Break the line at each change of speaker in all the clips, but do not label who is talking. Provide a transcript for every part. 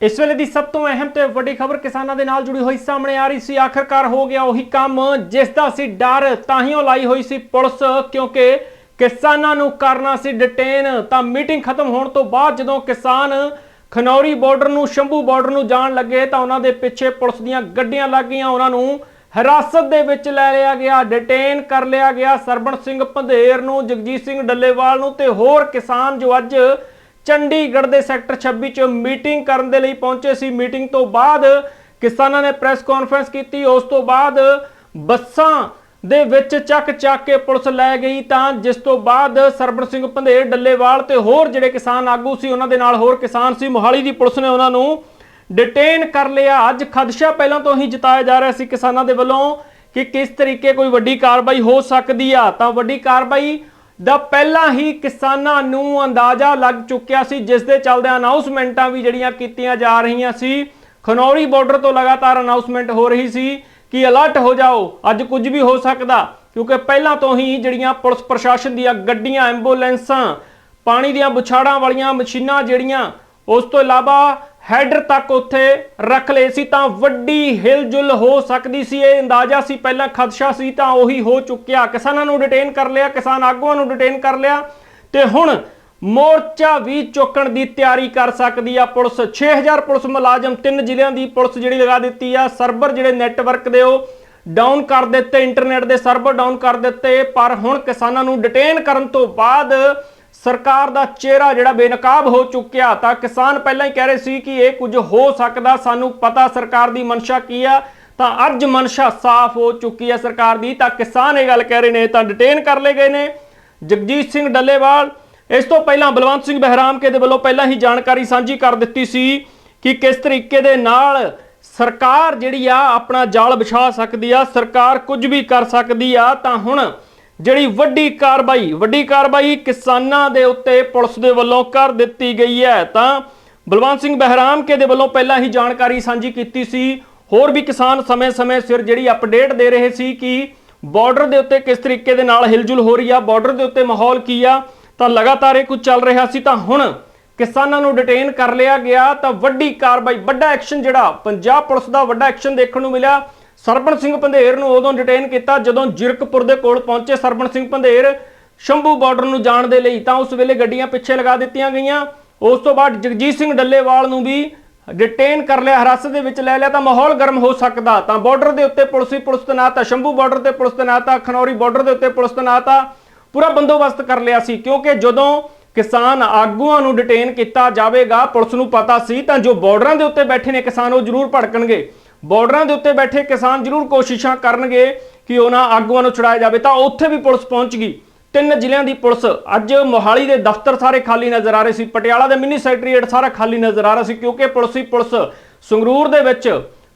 ਇਸ ਵੇਲੇ ਦੀ ਸਭ ਤੋਂ ਅਹਿਮ ਤੇ ਵੱਡੀ ਖਬਰ ਕਿਸਾਨਾਂ ਦੇ ਨਾਲ ਜੁੜੀ ਹੋਈ ਸਾਹਮਣੇ ਆ ਰਹੀ ਸੀ। ਆਖਰਕਾਰ ਹੋ ਗਿਆ ਉਹੀ ਕੰਮ ਜਿਸ ਦਾ ਸੀ ਡਰ ਤਾਹੀਓ ਲਾਈ ਹੋਈ ਸੀ ਪੁਲਿਸ, ਕਿਉਂਕਿ ਕਿਸਾਨਾਂ ਨੂੰ ਕਰਨਾ ਸੀ ਡਿਟੇਨ ਤਾਂ ਮੀਟਿੰਗ ਖਤਮ ਹੋਣ ਤੋਂ ਬਾਅਦ ਜਦੋਂ ਕਿਸਾਨ ਖਨੌਰੀ ਬਾਰਡਰ ਨੂੰ, ਸ਼ੰਭੂ ਬਾਰਡਰ ਨੂੰ ਜਾਣ ਲੱਗੇ, ਤਾਂ ਉਹਨਾਂ ਦੇ ਪਿੱਛੇ ਪੁਲਿਸ ਦੀਆਂ ਗੱਡੀਆਂ ਲੱਗ ਗਈਆਂ। ਉਹਨਾਂ ਨੂੰ ਹਿਰਾਸਤ ਦੇ ਵਿੱਚ ਲੈ ਲਿਆ ਗਿਆ ਡਿਟੇਨ ਕਰ ਲਿਆ ਗਿਆ। ਸਰਬਣ ਸਿੰਘ ਪੰਧੇਰ ਨੂੰ, ਜਗਜੀਤ ਸਿੰਘ ਡੱਲੇਵਾਲ ਨੂੰ ਤੇ ਹੋਰ ਕਿਸਾਨ ਜੋ ਅੱਜ ਚੰਡੀਗੜ੍ਹ ਦੇ ਸੈਕਟਰ 26 ਚ ਮੀਟਿੰਗ ਕਰਨ ਦੇ ਲਈ ਪਹੁੰਚੇ ਸੀ। ਮੀਟਿੰਗ ਤੋਂ ਬਾਅਦ ਕਿਸਾਨਾਂ ਨੇ ਪ੍ਰੈਸ ਕਾਨਫਰੰਸ ਕੀਤੀ। ਉਸ ਤੋਂ ਬਾਅਦ ਬੱਸਾਂ ਦੇ ਵਿੱਚ ਚੱਕ ਚੱਕ ਕੇ ਪੁਲਿਸ ਲੈ ਗਈ ਤਾਂ ਜਿਸ ਤੋਂ ਬਾਅਦ ਸਰਬਣ ਸਿੰਘ ਪੰਧੇਰ ਡੱਲੇਵਾਲ ਤੇ ਹੋਰ ਜਿਹੜੇ ਕਿਸਾਨ ਆਗੂ ਸੀ, ਉਹਨਾਂ ਦੇ ਨਾਲ ਹੋਰ ਕਿਸਾਨ ਸੀ। ਮੋਹਾਲੀ ਦੀ ਪੁਲਿਸ ਨੇ ਉਹਨਾਂ ਨੂੰ ਡਿਟੇਨ ਕਰ ਲਿਆ। ਅੱਜ ਖਦਸ਼ਾ ਪਹਿਲਾਂ ਤੋਂ ਹੀ ਜਤਾਇਆ ਜਾ ਰਿਹਾ ਸੀ ਕਿਸਾਨਾਂ ਦੇ ਵੱਲੋਂ ਕਿ ਕਿਸ ਤਰੀਕੇ ਕੋਈ ਵੱਡੀ ਕਾਰਵਾਈ ਹੋ ਸਕਦੀ ਆ। ਤਾਂ ਵੱਡੀ ਕਾਰਵਾਈ ਦਾ ਪਹਿਲਾਂ ਹੀ ਕਿਸਾਨਾਂ ਨੂੰ ਅੰਦਾਜ਼ਾ ਲੱਗ ਚੁੱਕਿਆ ਸੀ, ਜਿਸ ਦੇ ਚੱਲਦੇ ਅਨਾਉਂਸਮੈਂਟਾਂ ਵੀ ਜਿਹੜੀਆਂ ਕੀਤੀਆਂ ਜਾ ਰਹੀਆਂ ਸੀ। ਖਨੌਰੀ ਬਾਰਡਰ ਤੋਂ ਲਗਾਤਾਰ ਅਨਾਉਂਸਮੈਂਟ ਹੋ ਰਹੀ ਸੀ ਕਿ ਅਲਰਟ ਹੋ ਜਾਓ, ਅੱਜ ਕੁਝ ਵੀ ਹੋ ਸਕਦਾ, ਕਿਉਂਕਿ ਪਹਿਲਾਂ ਤੋਂ ਹੀ ਜਿਹੜੀਆਂ ਪੁਲਿਸ ਪ੍ਰਸ਼ਾਸਨ ਦੀਆਂ ਗੱਡੀਆਂ ਐਂਬੂਲੈਂਸਾਂ ਪਾਣੀ ਦੀਆਂ ਬੁਛਾੜਾਂ ਵਾਲੀਆਂ ਮਸ਼ੀਨਾਂ ਜਿਹੜੀਆਂ ਉਸ ਤੋਂ ਇਲਾਵਾ ਹੈਡਰ ਤੱਕ ਉੱਥੇ ਰੱਖ ਲਏ ਸੀ ਤਾਂ ਵੱਡੀ ਹਿਲਜੁਲ ਹੋ ਸਕਦੀ ਸੀ। ਇਹ ਅੰਦਾਜ਼ਾ ਸੀ ਪਹਿਲਾਂ ਖਦਸ਼ਾ ਸੀ ਤਾਂ ਉਹੀ ਹੋ ਚੁੱਕਿਆ। ਕਿਸਾਨਾਂ ਨੂੰ ਡਿਟੇਨ ਕਰ ਲਿਆ, ਕਿਸਾਨ ਆਗੂਆਂ ਨੂੰ ਡਿਟੇਨ ਕਰ ਲਿਆ ਤੇ ਹੁਣ ਮੋਰਚਾ ਵੀ ਚੁੱਕਣ ਦੀ ਤਿਆਰੀ ਕਰ ਸਕਦੀ ਆ ਪੁਲਿਸ। 6000 ਪੁਲਿਸ ਮੁਲਾਜ਼ਮ ਤਿੰਨ ਜ਼ਿਲ੍ਹਿਆਂ ਦੀ ਪੁਲਿਸ ਜਿਹੜੀ ਲਗਾ ਦਿੱਤੀ ਆ। ਸਰਵਰ ਜਿਹੜੇ ਨੈਟਵਰਕ ਦੇ ਉਹ ਡਾਊਨ ਕਰ ਦਿੱਤੇ ਇੰਟਰਨੈਟ ਦੇ ਸਰਵਰ ਡਾਊਨ ਕਰ ਦਿੱਤੇ। ਪਰ ਹੁਣ ਕਿਸਾਨਾਂ ਨੂੰ ਡਿਟੇਨ ਕਰਨ ਤੋਂ ਬਾਅਦ ਸਰਕਾਰ ਦਾ ਚਿਹਰਾ ਜਿਹੜਾ ਬੇਨਕਾਬ ਹੋ ਚੁੱਕਿਆ, ਤਾਂ ਕਿਸਾਨ ਪਹਿਲਾਂ ਹੀ ਕਹਿ ਰਹੇ ਸੀ ਕਿ ਇਹ ਕੁਝ ਹੋ ਸਕਦਾ, ਸਾਨੂੰ ਪਤਾ ਸਰਕਾਰ ਦੀ ਮਨਸ਼ਾ ਕੀ ਆ, ਤਾਂ ਅੱਜ ਮਨਸ਼ਾ ਸਾਫ਼ ਹੋ ਚੁੱਕੀ ਹੈ ਸਰਕਾਰ ਦੀ, ਤਾਂ ਕਿਸਾਨ ਇਹ ਗੱਲ ਕਹਿ ਰਹੇ ਨੇ, ਤਾਂ ਡਿਟੇਨ ਕਰ ਲਏ ਗਏ ਨੇ ਜਗਜੀਤ ਸਿੰਘ ਡੱਲੇਵਾਲ। ਇਸ ਤੋਂ ਪਹਿਲਾਂ ਬਲਵੰਤ ਸਿੰਘ ਬਹਿਰਾਮਕੇ ਦੇ ਵੱਲੋਂ ਪਹਿਲਾਂ ਹੀ ਜਾਣਕਾਰੀ ਸਾਂਝੀ ਕਰ ਦਿੱਤੀ ਸੀ ਕਿ ਕਿਸ ਤਰੀਕੇ ਦੇ ਨਾਲ ਸਰਕਾਰ ਜਿਹੜੀ ਆ, ਆਪਣਾ ਜਾਲ ਵਿਛਾ ਸਕਦੀ ਆ, ਸਰਕਾਰ ਕੁਝ ਵੀ ਕਰ ਸਕਦੀ ਆ, ਤਾਂ ਹੁਣ ਜਿਹੜੀ ਵੱਡੀ ਕਾਰਵਾਈ ਵੱਡੀ ਕਾਰਵਾਈ ਕਿਸਾਨਾਂ ਦੇ ਉੱਤੇ ਪੁਲਿਸ ਦੇ ਵੱਲੋਂ ਕਰ ਦਿੱਤੀ ਗਈ ਹੈ। ਤਾਂ ਬਲਵੰਤ ਸਿੰਘ ਬਹਿਰਾਮ ਕੇ ਦੇ ਵੱਲੋਂ ਪਹਿਲਾਂ ਹੀ ਜਾਣਕਾਰੀ ਸਾਂਝੀ ਕੀਤੀ ਸੀ। ਹੋਰ ਵੀ ਕਿਸਾਨ ਸਮੇਂ-ਸਮੇਂ ਸਿਰ ਜਿਹੜੀ ਅਪਡੇਟ ਦੇ ਰਹੇ ਸੀ ਕਿ ਬਾਰਡਰ ਦੇ ਉੱਤੇ ਕਿਸ ਤਰੀਕੇ ਦੇ ਨਾਲ ਹਿਲਜੁਲ ਹੋ ਰਹੀ ਆ ਬਾਰਡਰ ਦੇ ਉੱਤੇ ਮਾਹੌਲ ਕੀ ਆ, ਤਾਂ ਲਗਾਤਾਰ ਇਹ ਕੁਝ ਚੱਲ ਰਿਹਾ ਸੀ। ਤਾਂ ਹੁਣ ਕਿਸਾਨਾਂ ਨੂੰ ਡਿਟੇਨ ਕਰ ਲਿਆ ਗਿਆ। ਤਾਂ ਵੱਡੀ ਕਾਰਵਾਈ, ਵੱਡਾ ਐਕਸ਼ਨ ਜਿਹੜਾ ਪੰਜਾਬ ਪੁਲਿਸ ਦਾ ਵੱਡਾ ਐਕਸ਼ਨ ਦੇਖਣ ਨੂੰ ਮਿਲਿਆ। ਸਰਬਣ ਸਿੰਘ ਪੰਧੇਰ ਨੂੰ ਉਦੋਂ ਡਿਟੇਨ ਕੀਤਾ ਜਦੋਂ ਜਿਰਕਪੁਰ ਦੇ ਕੋਲ ਪਹੁੰਚੇ ਸਰਬਣ ਸਿੰਘ ਪੰਧੇਰ ਸ਼ੰਭੂ ਬਾਰਡਰ ਨੂੰ ਜਾਣ ਦੇ ਲਈ, ਤਾਂ ਉਸ ਵੇਲੇ ਗੱਡੀਆਂ ਪਿੱਛੇ ਲਗਾ ਦਿੱਤੀਆਂ ਗਈਆਂ। ਉਸ ਤੋਂ ਬਾਅਦ ਜਗਜੀਤ ਸਿੰਘ ਡੱਲੇਵਾਲ ਨੂੰ ਵੀ ਡਿਟੇਨ ਕਰ ਲਿਆ, ਹਿਰਾਸਤ ਦੇ ਵਿੱਚ ਲੈ ਲਿਆ, ਤਾਂ ਮਾਹੌਲ ਗਰਮ ਹੋ ਸਕਦਾ। ਤਾਂ ਬਾਰਡਰ ਦੇ ਉੱਤੇ ਪੁਲਿਸ ਹੀ ਪੁਲਿਸ ਤੈਨਾਤ ਆ ਸ਼ੰਭੂ ਬਾਰਡਰ ਤੇ ਪੁਲਿਸ ਤੈਨਾਤ ਆ ਖਨੌਰੀ ਬਾਰਡਰ ਦੇ ਉੱਤੇ ਪੁਲਿਸ ਤੈਨਾਤ ਆ ਪੂਰਾ ਬੰਦੋਬਸਤ ਕਰ ਲਿਆ ਸੀ, ਕਿਉਂਕਿ ਜਦੋਂ ਕਿਸਾਨ ਆਗੂਆਂ ਨੂੰ ਡਿਟੇਨ ਕੀਤਾ ਜਾਵੇਗਾ, ਪੁਲਿਸ ਨੂੰ ਪਤਾ ਸੀ, ਤਾਂ ਜੋ ਬਾਰਡਰਾਂ ਦੇ ਉੱਤੇ ਬੈਠੇ ਨੇ ਕਿਸਾਨ ਉਹ ਜ਼ਰੂਰ ਭੜਕਣਗੇ। ਬਾਰਡਰਾਂ ਦੇ ਉੱਤੇ ਬੈਠੇ ਕਿਸਾਨ ਜ਼ਰੂਰ ਕੋਸ਼ਿਸ਼ਾਂ ਕਰਨਗੇ ਕਿ ਉਹਨਾਂ ਆਗੂਆਂ ਨੂੰ ਛੁਡਾਇਆ ਜਾਵੇ। ਤਾਂ ਉੱਥੇ ਵੀ ਪੁਲਿਸ ਪਹੁੰਚ ਗਈ। ਤਿੰਨ ਜ਼ਿਲ੍ਹਿਆਂ ਦੀ ਪੁਲਿਸ। ਅੱਜ ਮੋਹਾਲੀ ਦੇ ਦਫ਼ਤਰ ਸਾਰੇ ਖਾਲੀ ਨਜ਼ਰ ਆ ਰਹੇ ਸੀ। ਪਟਿਆਲਾ ਦੇ ਮਿੰਨੀ ਸੈਕਟਰੀਏਟ ਸਾਰਾ ਖਾਲੀ ਨਜ਼ਰ ਆ ਰਿਹਾ ਸੀ, ਕਿਉਂਕਿ ਪੁਲਿਸ ਹੀ ਪੁਲਿਸ। ਸੰਗਰੂਰ ਦੇ ਵਿੱਚ,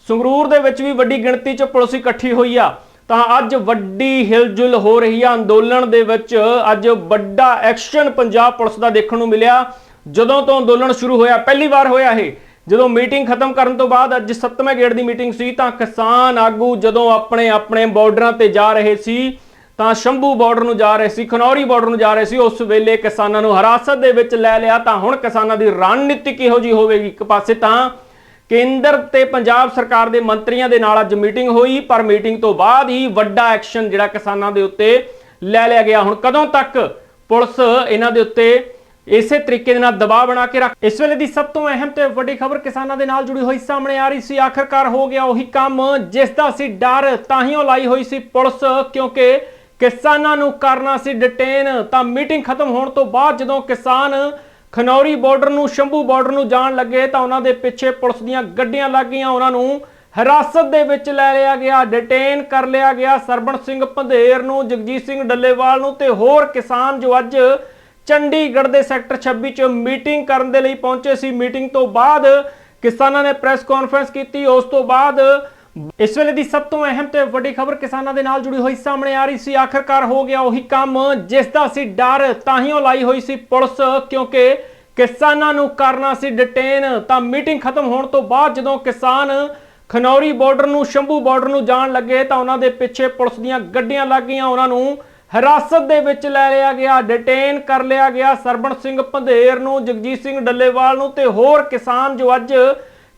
ਸੰਗਰੂਰ ਦੇ ਵਿੱਚ ਵੀ ਵੱਡੀ ਗਿਣਤੀ 'ਚ ਪੁਲਿਸ ਇਕੱਠੀ ਹੋਈ ਆ। ਤਾਂ ਅੱਜ ਵੱਡੀ ਹਿਲਜੁਲ ਹੋ ਰਹੀ ਆ ਅੰਦੋਲਨ ਦੇ ਵਿੱਚ। ਅੱਜ ਵੱਡਾ ਐਕਸ਼ਨ ਪੰਜਾਬ ਪੁਲਿਸ ਦਾ ਦੇਖਣ ਨੂੰ ਮਿਲਿਆ। ਜਦੋਂ ਤੋਂ ਅੰਦੋਲਨ ਸ਼ੁਰੂ ਹੋਇਆ, ਪਹਿਲੀ ਵਾਰ ਹੋਇਆ ਇਹ। ਜਦੋਂ ਮੀਟਿੰਗ ਖਤਮ ਕਰਨ ਤੋਂ ਬਾਅਦ ਅੱਜ 7ਵੇਂ ਗੇੜ ਦੀ ਮੀਟਿੰਗ ਸੀ, ਤਾਂ ਕਿਸਾਨ ਆਗੂ ਜਦੋਂ ਆਪਣੇ ਆਪਣੇ ਬਾਰਡਰਾਂ ਤੇ ਜਾ ਰਹੇ ਸੀ, ਤਾਂ ਸ਼ੰਭੂ ਬਾਰਡਰ ਨੂੰ ਜਾ ਰਹੇ ਸੀ, ਖਨੌਰੀ ਬਾਰਡਰ ਨੂੰ ਜਾ ਰਹੇ ਸੀ, ਉਸ ਵੇਲੇ ਕਿਸਾਨਾਂ ਨੂੰ ਹਿਰਾਸਤ ਦੇ ਵਿੱਚ ਲੈ ਲਿਆ, ਤਾਂ ਹੁਣ ਕਿਸਾਨਾਂ ਦੀ ਰਣਨੀਤੀ ਕਿਹੋ ਜੀ ਹੋਵੇਗੀ? ਇੱਕ ਪਾਸੇ ਤਾਂ ਕੇਂਦਰ ਤੇ ਪੰਜਾਬ ਸਰਕਾਰ ਦੇ ਮੰਤਰੀਆਂ ਦੇ ਨਾਲ ਅੱਜ ਮੀਟਿੰਗ ਹੋਈ, ਪਰ ਮੀਟਿੰਗ ਤੋਂ ਬਾਅਦ ਹੀ ਵੱਡਾ ਐਕਸ਼ਨ ਜਿਹੜਾ ਕਿਸਾਨਾਂ ਦੇ ਉੱਤੇ ਲੈ ਲਿਆ ਗਿਆ। ਹੁਣ ਕਦੋਂ ਤੱਕ ਪੁਲਿਸ ਇਹਨਾਂ ਦੇ ਉੱਤੇ ਇਸੇ ਤਰੀਕੇ ਦੇ ਨਾਲ ਦਬਾਅ ਬਣਾ ਕੇ ਰੱਖ। ਇਸ ਵੇਲੇ ਦੀ ਸਭ ਤੋਂ ਅਹਿਮ ਤੇ ਵੱਡੀ ਖਬਰ ਕਿਸਾਨਾਂ ਦੇ ਨਾਲ ਜੁੜੀ ਹੋਈ ਸਾਹਮਣੇ ਆ ਰਹੀ ਸੀ। ਆਖਰਕਾਰ ਹੋ ਗਿਆ ਉਹੀ ਕੰਮ, ਜਿਸ ਦਾ ਸੀ ਡਰ ਤਾਹੀਓ ਲਾਈ ਹੋਈ ਸੀ ਪੁਲਿਸ, ਕਿਉਂਕਿ ਕਿਸਾਨਾਂ ਨੂੰ ਕਰਨਾ ਸੀ ਡਿਟੇਨ ਤਾਂ ਮੀਟਿੰਗ ਖਤਮ ਹੋਣ ਤੋਂ ਬਾਅਦ ਜਦੋਂ ਕਿਸਾਨ ਖਨੌਰੀ ਬਾਰਡਰ ਨੂੰ, ਸ਼ੰਭੂ ਬਾਰਡਰ ਨੂੰ ਜਾਣ ਲੱਗੇ, ਤਾਂ ਉਹਨਾਂ ਦੇ ਪਿੱਛੇ ਪੁਲਿਸ ਦੀਆਂ ਗੱਡੀਆਂ ਲੱਗ ਗਈਆਂ। ਉਹਨਾਂ ਨੂੰ ਹਿਰਾਸਤ ਦੇ ਵਿੱਚ ਲੈ ਲਿਆ ਗਿਆ ਡਿਟੇਨ ਕਰ ਲਿਆ ਗਿਆ। ਸਰਬਣ ਸਿੰਘ ਪੰਧੇਰ ਨੂੰ, ਜਗਜੀਤ ਸਿੰਘ ਡੱਲੇਵਾਲ ਨੂੰ ਤੇ ਹੋਰ ਕਿਸਾਨ ਜੋ ਅੱਜ ਚੰਡੀਗੜ੍ਹ ਦੇ ਸੈਕਟਰ 26 ਚ ਮੀਟਿੰਗ ਕਰਨ ਦੇ ਲਈ ਪਹੁੰਚੇ ਸੀ। ਮੀਟਿੰਗ ਤੋਂ ਬਾਅਦ ਕਿਸਾਨਾਂ ਨੇ ਪ੍ਰੈਸ ਕਾਨਫਰੰਸ ਕੀਤੀ। ਉਸ ਤੋਂ ਬਾਅਦ ਇਸ ਵੇਲੇ ਦੀ ਸਭ ਤੋਂ ਅਹਿਮ ਤੇ ਵੱਡੀ ਖਬਰ ਕਿਸਾਨਾਂ ਦੇ ਨਾਲ ਜੁੜੀ ਹੋਈ ਸਾਹਮਣੇ ਆ ਰਹੀ ਸੀ। ਆਖਰਕਾਰ ਹੋ ਗਿਆ ਉਹੀ ਕੰਮ ਜਿਸ ਦਾ ਸੀ ਡਰ ਤਾਹੀਓ ਲਾਈ ਹੋਈ ਸੀ ਪੁਲਿਸ, ਕਿਉਂਕਿ ਕਿਸਾਨਾਂ ਨੂੰ ਕਰਨਾ ਸੀ ਡਿਟੇਨ ਤਾਂ ਮੀਟਿੰਗ ਖਤਮ ਹੋਣ ਤੋਂ ਬਾਅਦ ਜਦੋਂ ਕਿਸਾਨ ਖਨੌਰੀ ਬਾਰਡਰ ਨੂੰ, ਸ਼ੰਭੂ ਬਾਰਡਰ ਨੂੰ ਜਾਣ ਲੱਗੇ ਤਾਂ ਉਹਨਾਂ ਦੇ ਪਿੱਛੇ ਪੁਲਿਸ ਦੀਆਂ ਗੱਡੀਆਂ ਲੱਗ ਗਈਆਂ। ਉਹਨਾਂ ਨੂੰ ਹਿਰਾਸਤ ਦੇ ਵਿੱਚ ਲੈ ਲਿਆ ਗਿਆ ਡਿਟੇਨ ਕਰ ਲਿਆ ਗਿਆ ਸਰਬਣ ਸਿੰਘ ਪੰਧੇਰ ਨੂੰ, ਜਗਜੀਤ ਸਿੰਘ ਡੱਲੇਵਾਲ ਨੂੰ ਤੇ ਹੋਰ ਕਿਸਾਨ ਜੋ ਅੱਜ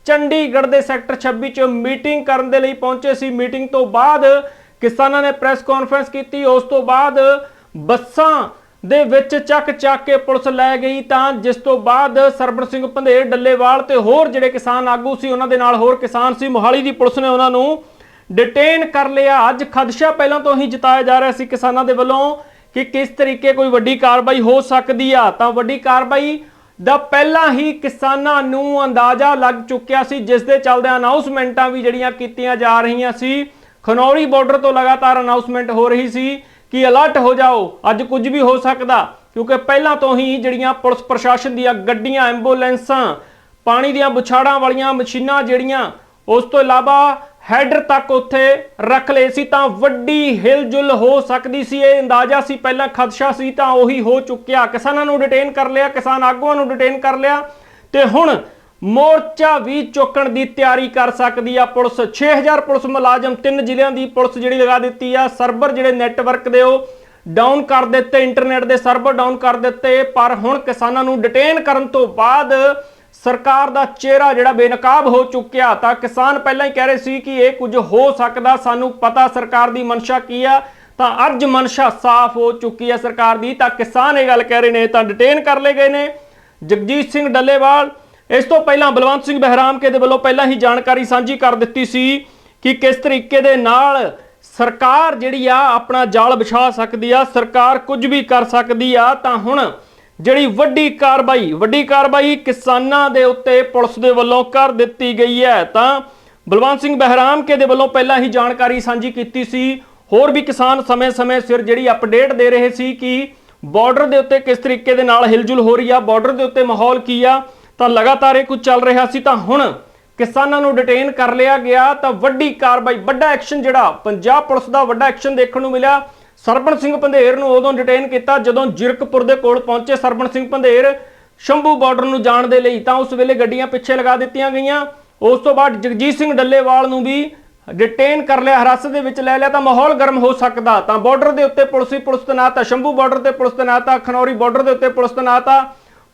ਚੰਡੀਗੜ੍ਹ ਦੇ ਸੈਕਟਰ 26 ਚ ਮੀਟਿੰਗ ਕਰਨ ਦੇ ਲਈ ਪਹੁੰਚੇ ਸੀ। ਮੀਟਿੰਗ ਤੋਂ ਬਾਅਦ ਕਿਸਾਨਾਂ ਨੇ ਪ੍ਰੈਸ ਕਾਨਫਰੰਸ ਕੀਤੀ। ਉਸ ਤੋਂ ਬਾਅਦ ਬੱਸਾਂ ਦੇ ਵਿੱਚ ਚੱਕ ਚੱਕ ਕੇ ਪੁਲਿਸ ਲੈ ਗਈ ਤਾਂ ਜਿਸ ਤੋਂ ਬਾਅਦ ਸਰਬਣ ਸਿੰਘ ਪੰਧੇਰ, ਡੱਲੇਵਾਲ ਤੇ ਹੋਰ ਜਿਹੜੇ ਕਿਸਾਨ ਆਗੂ ਸੀ, ਉਹਨਾਂ ਦੇ ਨਾਲ ਹੋਰ ਕਿਸਾਨ ਸੀ। ਮੋਹਾਲੀ ਦੀ ਪੁਲਿਸ ਨੇ ਉਹਨਾਂ ਨੂੰ ਡਿਟੇਨ ਕਰ ਲਿਆ। ਅੱਜ ਖਦਸ਼ਾ ਪਹਿਲਾਂ ਤੋਂ ਹੀ ਜਤਾਇਆ ਜਾ ਰਿਹਾ ਸੀ ਕਿਸਾਨਾਂ ਦੇ ਵੱਲੋਂ ਕਿ ਕਿਸ ਤਰੀਕੇ ਕੋਈ ਵੱਡੀ ਕਾਰਵਾਈ ਹੋ ਸਕਦੀ ਆ। ਤਾਂ ਵੱਡੀ ਕਾਰਵਾਈ ਦਾ ਪਹਿਲਾਂ ਹੀ ਕਿਸਾਨਾਂ ਨੂੰ ਅੰਦਾਜ਼ਾ ਲੱਗ ਚੁੱਕਿਆ ਸੀ, ਜਿਸ ਦੇ ਚੱਲਦੇ ਅਨਾਉਂਸਮੈਂਟਾਂ ਵੀ ਜਿਹੜੀਆਂ ਕੀਤੀਆਂ ਜਾ ਰਹੀਆਂ ਸੀ। ਖਨੌਰੀ ਬਾਰਡਰ ਤੋਂ ਲਗਾਤਾਰ ਅਨਾਉਂਸਮੈਂਟ ਹੋ ਰਹੀ ਸੀ ਕਿ ਅਲਰਟ ਹੋ ਜਾਓ। ਅੱਜ ਕੁਝ ਵੀ ਹੋ ਸਕਦਾ, ਕਿਉਂਕਿ ਪਹਿਲਾਂ ਤੋਂ ਹੀ ਜਿਹੜੀਆਂ ਪੁਲਿਸ ਪ੍ਰਸ਼ਾਸਨ ਦੀਆਂ ਗੱਡੀਆਂ ਐਂਬੂਲੈਂਸਾਂ ਪਾਣੀ ਦੀਆਂ ਬੁਛਾੜਾਂ ਵਾਲੀਆਂ ਮਸ਼ੀਨਾਂ ਜਿਹੜੀਆਂ, ਉਸ ਤੋਂ ਇਲਾਵਾ ਹੈਡਰ ਤੱਕ ਉੱਥੇ ਰੱਖ ਲਏ ਸੀ ਤਾਂ ਵੱਡੀ ਹਿਲਜੁਲ ਹੋ ਸਕਦੀ ਸੀ, ਇਹ ਅੰਦਾਜ਼ਾ ਸੀ ਪਹਿਲਾਂ ਖਦਸ਼ਾ ਸੀ ਤਾਂ ਉਹੀ ਹੋ ਚੁੱਕਿਆ। ਕਿਸਾਨਾਂ ਨੂੰ ਡਿਟੇਨ ਕਰ ਲਿਆ, ਕਿਸਾਨ ਆਗੂਆਂ ਨੂੰ ਡਿਟੇਨ ਕਰ ਲਿਆ ਤੇ ਹੁਣ ਮੋਰਚਾ ਵੀ ਚੁੱਕਣ ਦੀ ਤਿਆਰੀ ਕਰ ਸਕਦੀ ਆ ਪੁਲਿਸ। 6000 ਪੁਲਿਸ ਮੁਲਾਜ਼ਮ, ਤਿੰਨ ਜ਼ਿਲ੍ਹਿਆਂ ਦੀ ਪੁਲਿਸ ਜਿਹੜੀ ਲਗਾ ਦਿੱਤੀ ਆ, ਸਰਵਰ ਜਿਹੜੇ ਨੈਟਵਰਕ ਦੇ ਉਹ ਡਾਊਨ ਕਰ ਦਿੱਤੇ ਇੰਟਰਨੈਟ ਦੇ ਸਰਵਰ ਡਾਊਨ ਕਰ ਦਿੱਤੇ, ਪਰ ਹੁਣ ਕਿਸਾਨਾਂ ਨੂੰ ਡਿਟੇਨ ਕਰਨ ਤੋਂ ਬਾਅਦ ਸਰਕਾਰ ਦਾ ਚਿਹਰਾ ਜਿਹੜਾ ਬੇਨਕਾਬ ਹੋ ਚੁੱਕਿਆ, ਤਾਂ ਕਿਸਾਨ ਪਹਿਲਾਂ ਹੀ ਕਹਿ ਰਹੇ ਸੀ ਕਿ ਇਹ ਕੁਝ ਹੋ ਸਕਦਾ, ਸਾਨੂੰ ਪਤਾ ਸਰਕਾਰ ਦੀ ਮਨਸ਼ਾ ਕੀ ਆ, ਤਾਂ ਅੱਜ ਮਨਸ਼ਾ ਸਾਫ਼ ਹੋ ਚੁੱਕੀ ਹੈ ਸਰਕਾਰ ਦੀ, ਤਾਂ ਕਿਸਾਨ ਇਹ ਗੱਲ ਕਹਿ ਰਹੇ ਨੇ, ਤਾਂ ਡਿਟੇਨ ਕਰ ਲਏ ਗਏ ਨੇ। ਜਗਜੀਤ ਸਿੰਘ ਡੱਲੇਵਾਲ, ਇਸ ਤੋਂ ਪਹਿਲਾਂ ਬਲਵੰਤ ਸਿੰਘ ਬਹਿਰਾਮਕੇ ਦੇ ਵੱਲੋਂ ਪਹਿਲਾਂ ਹੀ ਜਾਣਕਾਰੀ ਸਾਂਝੀ ਕਰ ਦਿੱਤੀ ਸੀ ਕਿ ਕਿਸ ਤਰੀਕੇ ਦੇ ਨਾਲ ਸਰਕਾਰ ਜਿਹੜੀ ਆ, ਆਪਣਾ ਜਾਲ ਵਿਛਾ ਸਕਦੀ ਆ, ਸਰਕਾਰ ਕੁਝ ਵੀ ਕਰ ਸਕਦੀ ਆ, ਤਾਂ ਹੁਣ ਜਿਹੜੀ ਵੱਡੀ ਕਾਰਵਾਈ ਵੱਡੀ ਕਾਰਵਾਈ ਕਿਸਾਨਾਂ ਦੇ ਉੱਤੇ ਪੁਲਿਸ ਦੇ ਵੱਲੋਂ ਕਰ ਦਿੱਤੀ ਗਈ ਹੈ, ਤਾਂ ਬਲਵੰਤ ਸਿੰਘ ਬਹਿਰਾਮਕੇ ਦੇ ਵੱਲੋਂ ਪਹਿਲਾਂ ਹੀ ਜਾਣਕਾਰੀ ਸਾਂਝੀ ਕੀਤੀ ਸੀ। ਹੋਰ ਵੀ ਕਿਸਾਨ ਸਮੇਂ-ਸਮੇਂ ਸਿਰ ਜਿਹੜੀ ਅਪਡੇਟ ਦੇ ਰਹੇ ਸੀ ਕਿ ਬਾਰਡਰ ਦੇ ਉੱਤੇ ਕਿਸ ਤਰੀਕੇ ਦੇ ਨਾਲ ਹਿਲਜੁਲ ਹੋ ਰਹੀ ਆ ਬਾਰਡਰ ਦੇ ਉੱਤੇ ਮਾਹੌਲ ਕੀ ਆ, ਤਾਂ ਲਗਾਤਾਰ ਇਹ ਕੁਝ ਚੱਲ ਰਿਹਾ ਸੀ। ਤਾਂ ਹੁਣ ਕਿਸਾਨਾਂ ਨੂੰ ਡਿਟੇਨ ਕਰ ਲਿਆ ਗਿਆ, ਤਾਂ ਵੱਡੀ ਕਾਰਵਾਈ, ਵੱਡਾ ਐਕਸ਼ਨ ਜਿਹੜਾ ਪੰਜਾਬ ਪੁਲਿਸ ਦਾ ਵੱਡਾ ਐਕਸ਼ਨ ਦੇਖਣ ਨੂੰ ਮਿਲਿਆ। ਸਰਬਣ ਸਿੰਘ ਪੰਧੇਰ ਨੂੰ ਉਦੋਂ ਡਿਟੇਨ ਕੀਤਾ ਜਦੋਂ ਜਿਰਕਪੁਰ ਦੇ ਕੋਲ ਪਹੁੰਚੇ ਸਰਬਣ ਸਿੰਘ ਪੰਧੇਰ ਸ਼ੰਭੂ ਬਾਰਡਰ ਨੂੰ ਜਾਣ ਦੇ ਲਈ, ਤਾਂ ਉਸ ਵੇਲੇ ਗੱਡੀਆਂ ਪਿੱਛੇ ਲਗਾ ਦਿੱਤੀਆਂ ਗਈਆਂ। ਉਸ ਤੋਂ ਬਾਅਦ ਜਗਜੀਤ ਸਿੰਘ ਡੱਲੇਵਾਲ ਨੂੰ ਵੀ ਡਿਟੇਨ ਕਰ ਲਿਆ, ਹਿਰਾਸਤ ਦੇ ਵਿੱਚ ਲੈ ਲਿਆ, ਤਾਂ ਮਾਹੌਲ ਗਰਮ ਹੋ ਸਕਦਾ। ਤਾਂ ਬਾਰਡਰ ਦੇ ਉੱਤੇ ਪੁਲਿਸ ਹੀ ਪੁਲਿਸ ਤੈਨਾਤ ਆ ਸ਼ੰਭੂ ਬਾਰਡਰ ਤੇ ਪੁਲਿਸ ਤੈਨਾਤ ਆ ਖਨੌਰੀ ਬਾਰਡਰ ਦੇ ਉੱਤੇ ਪੁਲਿਸ ਤੈਨਾਤ ਆ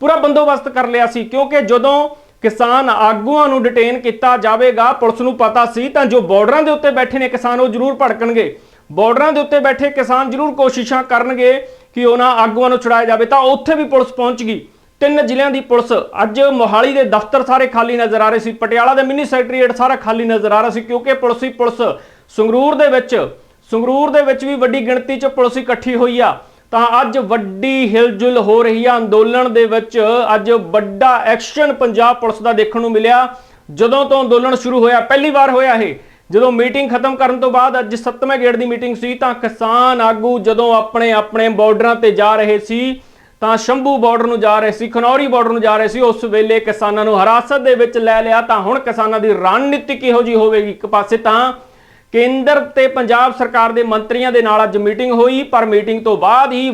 ਪੂਰਾ ਬੰਦੋਬਸਤ ਕਰ ਲਿਆ ਸੀ, ਕਿਉਂਕਿ ਜਦੋਂ ਕਿਸਾਨ ਆਗੂਆਂ ਨੂੰ ਡਿਟੇਨ ਕੀਤਾ ਜਾਵੇਗਾ, ਪੁਲਿਸ ਨੂੰ ਪਤਾ ਸੀ, ਤਾਂ ਜੋ ਬਾਰਡਰਾਂ ਦੇ ਉੱਤੇ ਬੈਠੇ ਨੇ ਕਿਸਾਨ ਉਹ ਜ਼ਰੂਰ ਭੜਕਣਗੇ। ਬਾਰਡਰਾਂ ਦੇ ਉੱਤੇ ਬੈਠੇ ਕਿਸਾਨ ਜ਼ਰੂਰ ਕੋਸ਼ਿਸ਼ਾਂ ਕਰਨਗੇ ਕਿ ਉਹਨਾਂ ਆਗੂਆਂ ਨੂੰ ਛੁਡਾਇਆ ਜਾਵੇ। ਤਾਂ ਉੱਥੇ ਵੀ ਪੁਲਿਸ ਪਹੁੰਚ ਗਈ। ਤਿੰਨ ਜ਼ਿਲ੍ਹਿਆਂ ਦੀ ਪੁਲਿਸ। ਅੱਜ ਮੋਹਾਲੀ ਦੇ ਦਫ਼ਤਰ ਸਾਰੇ ਖਾਲੀ ਨਜ਼ਰ ਆ ਰਹੇ ਸੀ। ਪਟਿਆਲਾ ਦੇ ਮਿੰਨੀ ਸੈਕਟਰੀਏਟ ਸਾਰਾ ਖਾਲੀ ਨਜ਼ਰ ਆ ਰਿਹਾ ਸੀ, ਕਿਉਂਕਿ ਪੁਲਿਸ ਹੀ ਪੁਲਿਸ। ਸੰਗਰੂਰ ਦੇ ਵਿੱਚ, ਸੰਗਰੂਰ ਦੇ ਵਿੱਚ ਵੀ ਵੱਡੀ ਗਿਣਤੀ 'ਚ ਪੁਲਿਸ ਇਕੱਠੀ ਹੋਈ ਆ। ਤਾਂ ਅੱਜ ਵੱਡੀ ਹਿਲਜੁਲ ਹੋ ਰਹੀ ਆ ਅੰਦੋਲਨ ਦੇ ਵਿੱਚ। ਅੱਜ ਵੱਡਾ ਐਕਸ਼ਨ ਪੰਜਾਬ ਪੁਲਿਸ ਦਾ ਦੇਖਣ ਨੂੰ ਮਿਲਿਆ। ਜਦੋਂ ਤੋਂ ਅੰਦੋਲਨ ਸ਼ੁਰੂ ਹੋਇਆ, ਪਹਿਲੀ ਵਾਰ ਹੋਇਆ ਇਹ। ਜਦੋਂ ਮੀਟਿੰਗ ਖਤਮ ਕਰਨ ਤੋਂ ਬਾਅਦ ਅੱਜ 7ਵੇਂ ਗੇੜ ਦੀ ਮੀਟਿੰਗ ਸੀ, ਤਾਂ ਕਿਸਾਨ ਆਗੂ ਜਦੋਂ ਆਪਣੇ ਆਪਣੇ ਬਾਰਡਰਾਂ ਤੇ ਜਾ ਰਹੇ ਸੀ, ਤਾਂ ਸ਼ੰਭੂ ਬਾਰਡਰ ਨੂੰ ਜਾ ਰਹੇ ਸੀ, ਖਨੌਰੀ ਬਾਰਡਰ ਨੂੰ ਜਾ ਰਹੇ ਸੀ, ਉਸ ਵੇਲੇ ਕਿਸਾਨਾਂ ਨੂੰ ਹਿਰਾਸਤ ਦੇ ਵਿੱਚ ਲੈ ਲਿਆ, ਤਾਂ ਹੁਣ ਕਿਸਾਨਾਂ ਦੀ ਰਣਨੀਤੀ ਕਿਹੋ ਜੀ ਹੋਵੇਗੀ? ਇੱਕ ਪਾਸੇ ਤਾਂ ਕੇਂਦਰ ਤੇ ਪੰਜਾਬ ਸਰਕਾਰ ਦੇ ਮੰਤਰੀਆਂ ਦੇ ਨਾਲ ਅੱਜ ਮੀਟਿੰਗ ਹੋਈ, ਪਰ ਮੀਟਿੰਗ ਤੋਂ ਬਾਅਦ ਹੀ